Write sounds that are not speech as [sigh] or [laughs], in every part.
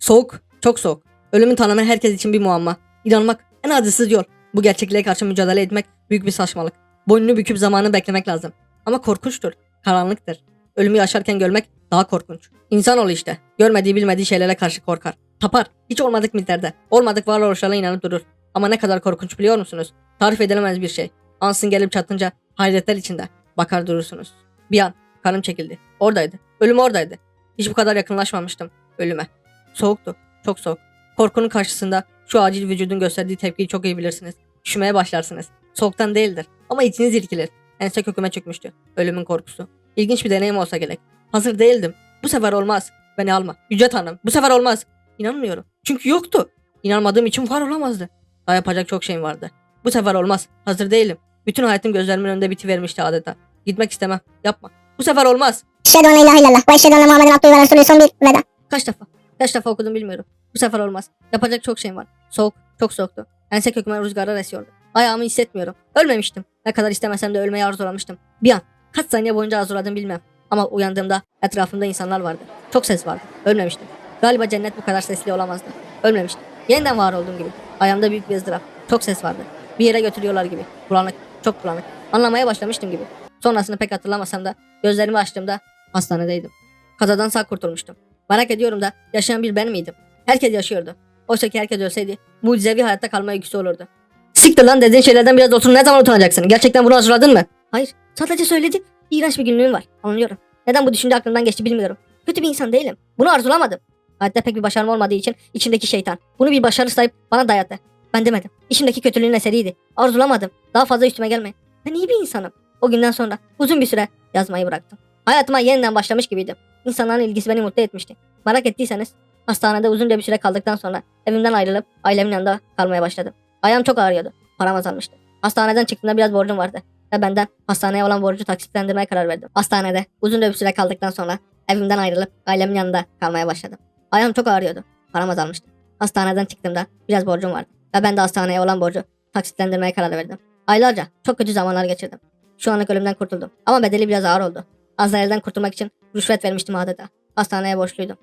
Soğuk, çok soğuk. Ölümün tanımı herkes için bir muamma. İnanmak en acısız yol. Bu gerçekliğe karşı mücadele etmek büyük bir saçmalık. Boynunu büküp zamanı beklemek lazım. Ama korkunçtur, karanlıktır. Ölümü yaşarken görmek daha korkunç. İnsanoğlu işte. Görmediği bilmediği şeylere karşı korkar. Tapar. Hiç olmadık mitlerde. Olmadık varoluşlarına inanıp durur. Ama ne kadar korkunç biliyor musunuz? Tarif edilemez bir şey. Ansın gelip çatınca hayretler içinde. Bakar durursunuz. Bir an kanım çekildi. Oradaydı. Ölüm oradaydı. Hiç bu kadar yakınlaşmamıştım ölüme. Soğuktu. Çok soğuk. Korkunun karşısında şu acil vücudun gösterdiği tepkiyi çok iyi bilirsiniz. Üşümeye başlarsınız. Soğuktan değildir. Ama içiniz irkilir. Ense köküme çökmüştü. Ölümün korkusu. İlginç bir deneyim olsa gerek. Hazır değildim. Bu sefer olmaz. Beni alma. Yüce Tanrım. Bu sefer olmaz. İnanmıyorum. Çünkü yoktu. İnanmadığım için var olamazdı. Daha yapacak çok şeyim vardı. Bu sefer olmaz. Hazır değilim. Bütün hayatım gözlerimin önünde bitivermişti adeta. Gitmek istemem. Yapma. Bu sefer olmaz. Eşhedü en la ilahe illallah ve eşhedü enne Muhammeden abdühü ve resulü son bir veda. Kaç defa? Kaç defa okudum bilmiyorum. Bu sefer olmaz. Yapacak çok şeyim var. Soğuk. Çok soğuktu. Ense köküme rüzgarlar esiyordu. Ayağımı hissetmiyorum. Ölmemiştim. Ne kadar istemesem de ölmeyi arzulamıştım. Bir an. Kaç saniye boyunca arzuladım bilmem. Ama uyandığımda etrafımda insanlar vardı. Çok ses vardı. Ölmemiştim. Galiba cennet bu kadar sesli olamazdı. Ölmemiştim. Yeniden var olduğum gibi. Ayağımda büyük bir ızdırap. Çok ses vardı. Bir yere götürüyorlar gibi. Bulanık. Çok bulanık. Anlamaya başlamıştım gibi. Sonrasını pek hatırlamasam da gözlerimi açtığımda hastanedeydim. Kazadan sağ kurtulmuştum. Merak ediyorum da yaşayan bir ben miydim? Herkes yaşıyordu. Oysa ki herkes ölseydi mucizevi hayatta kalma öyküsü olurdu. Siktir lan dediğin şeylerden biraz otur ne zaman utanacaksın? Gerçekten bunu hazırladın mı? Hayır. Sadece söyledim. İğrenç bir günlüğüm var. Anlıyorum. Neden bu düşünce aklımdan geçti bilmiyorum. Kötü bir insan değilim. Bunu arzulamadım. Hayatta pek bir başarım olmadığı için içimdeki şeytan. Bunu bir başarı sayıp bana dayattı. Ben demedim. İçimdeki kötülüğün eseriydi. Arzulamadım. Daha fazla üstüme gelme. Ben iyi bir insanım. O günden sonra uzun bir süre yazmayı bıraktım. Hayatıma yeniden başlamış gibiydim. İnsanların ilgisi beni mutlu etmişti. Merak ettiyseniz hastanede uzunca bir süre kaldıktan sonra evimden ayrılıp ailemin yanında kalmaya başladım. Ayağım çok ağrıyordu. Param azalmıştı. Hastaneden çıktığımda biraz borcum vardı. Ve benden hastaneye olan borcu taksitlendirmeye karar verdim. Hastanede uzun bir süre kaldıktan sonra evimden ayrılıp ailemin yanında kalmaya başladım. Ayağım çok ağrıyordu. Param azalmıştı. Hastaneden çıktığımda biraz borcum vardı. Ve ben de hastaneye olan borcu taksitlendirmeye karar verdim. Aylarca çok kötü zamanlar geçirdim. Şu anlık ölümden kurtuldum. Ama bedeli biraz ağır oldu. Azrail'den kurtulmak için rüşvet vermiştim adeta. Hastaneye borçluydum.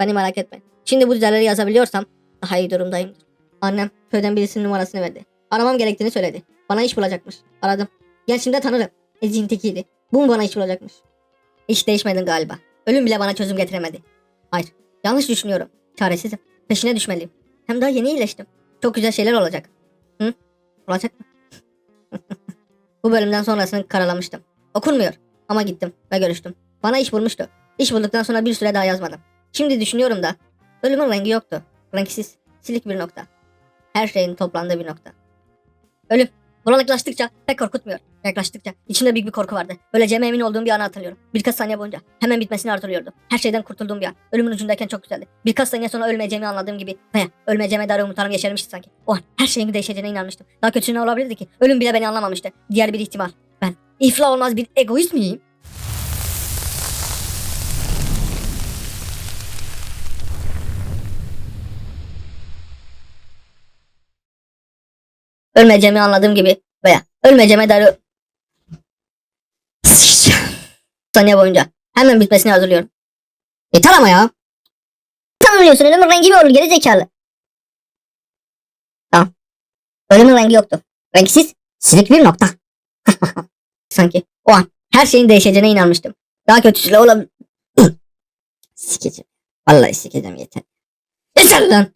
Beni merak etmeyin. Şimdi bu dizeleri yazabiliyorsam daha iyi durumdayımdır. Annem köyden birisinin numarasını verdi. Aramam gerektiğini söyledi. Bana iş bulacakmış. Aradım. Gençliğimde tanırım. Ezin tekiydi. Bu mu bana iş bulacakmış? Hiç değişmedin galiba. Ölüm bile bana çözüm getiremedi. Hayır. Yanlış düşünüyorum. Çaresizim. Peşine düşmeliyim. Hem daha yeni iyileştim. Çok güzel şeyler olacak. Hı? Olacak mı? [laughs] Bu bölümden sonrasını karalamıştım. Okunmuyor. Ama gittim ve görüştüm. Bana iş bulmuştu. İş bulduktan sonra bir süre daha yazmadım. Şimdi düşünüyorum da ölümün rengi yoktu. Renksiz, silik bir nokta. Her şeyin toplandığı bir nokta. Ölüm. Bulanıklaştıkça pek korkutmuyor. Yaklaştıkça içimde büyük bir korku vardı. Öleceğime emin olduğum bir anı hatırlıyorum. Birkaç saniye boyunca hemen bitmesini arzuluyordum. Her şeyden kurtulduğum bir an. Ölümün ucundayken çok güzeldi. Birkaç saniye sonra ölmeyeceğimi anladığım gibi veya ölmeyeceğime dair umutlarım yeşermişti sanki. O an her şeyin değişeceğine inanmıştım. Daha kötüsü ne olabilirdi ki? Ölüm bile beni anlamamıştı. Diğer bir ihtimal. Ben iflah olmaz bir egoist miyim? Ölmeyeceğimi anladığım gibi veya ölmeyeceğime dair [laughs] saniye boyunca hemen bitmesini hazırlıyorum. Yeter ama ya. Tamam biliyorsun ölümün rengi mi olur geri zekalı. Tamam. Ölümün rengi yoktu. Renksiz, silik bir nokta. [laughs] Sanki o an her şeyin değişeceğine inanmıştım. Daha kötüsüyle olabilir. [clears throat] sikeceğim. Vallahi sikeceğim yeter. Yeter lan.